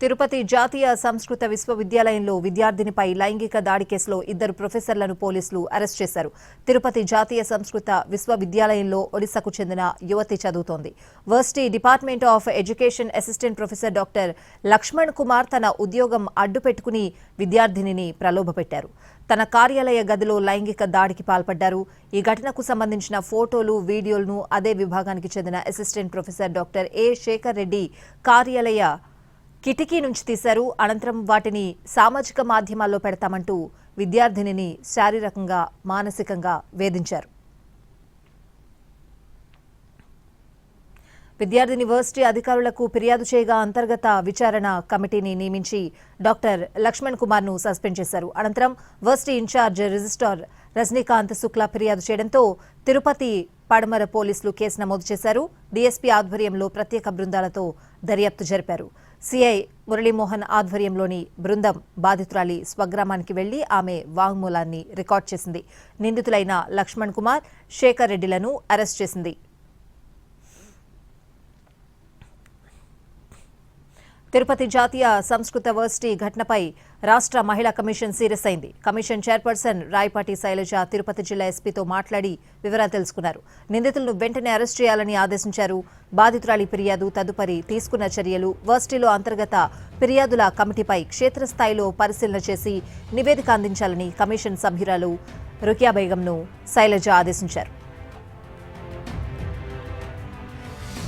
తిరుపతి జాతీయ సంస్కృత విశ్వవిద్యాలయంలో విద్యార్థినిపై లైంగిక దాడి కేసులో ఇద్దరు ప్రొఫెసర్లను పోలీసులు అరెస్ట్ చేశారు. తిరుపతి జాతీయ సంస్కృత విశ్వవిద్యాలయంలో ఒడిశాకు చెందిన యువతి చదువుతోంది. Varsity department of education assistant professor doctor Lakshman Kumar తన ఉద్యోగం అడ్డుపెట్టుకుని విద్యార్థినిని ప్రలోభపెట్టారు. తన కార్యాలయ గదిలో లైంగిక దాడికి పాల్పడ్డారు. ఈ ఘటనకు సంబంధించిన ఫోటోలు వీడియోలను అదే విభాగానికి చెందిన assistant professor doctor A Shekhar Reddy కార్యాలయ కిటికీ నుంచి తీశారు. అనంతరం వాటిని సామాజిక మాధ్యమాల్లో పెడతామంటూ విద్యార్థినిని శారీరకంగా మానసికంగా వేధించారు. విద్యార్థిని వర్సిటీ అధికారులకు ఫిర్యాదు చేయగా అంతర్గత విచారణ కమిటీని నియమించి డాక్టర్ లక్ష్మణ్ కుమార్ను సస్పెండ్ చేశారు. అనంతరం varsity incharge registrar Rajanikanth Shukla ఫిర్యాదు చేయడంతో తిరుపతి పడమర పోలీసులు కేసు నమోదు చేశారు. డీఎస్పీ ఆధ్వర్యంలో ప్రత్యేక బృందాలతో దర్యాప్తు జరిపారు. సిఐ మురళీమోహన్ ఆధ్వర్యంలోని బృందం బాధితురాలి స్వగ్రామానికి వెళ్ళి ఆమె వాంగ్మూలాన్ని రికార్డ్ చేసింది. నిందితులైన లక్ష్మణ్ కుమార్ శేఖర్ రెడ్డిలను అరెస్ట్ చేసింది. తిరుపతి జాతీయ సంస్కృత వర్సిటీ ఘటనపై రాష్ట్ర మహిళా కమిషన్ సీరియస్ అయింది. కమిషన్ చైర్పర్సన్ రాయపాటి శైలజ తిరుపతి జిల్లా ఎస్పీతో మాట్లాడి వివరాలు తెలుసుకున్నారు. నిందితులను వెంటనే అరెస్ట్ చేయాలని ఆదేశించారు. బాధితురాలి ఫిర్యాదు తదుపరి తీసుకున్న చర్యలు వర్సిటీలో అంతర్గత ఫిర్యాదుల కమిటీపై క్షేత్రస్థాయిలో పరిశీలన చేసి నివేదిక అందించాలని కమిషన్ సభ్యురాలు రుకియా బేగంను శైలజ ఆదేశించారు.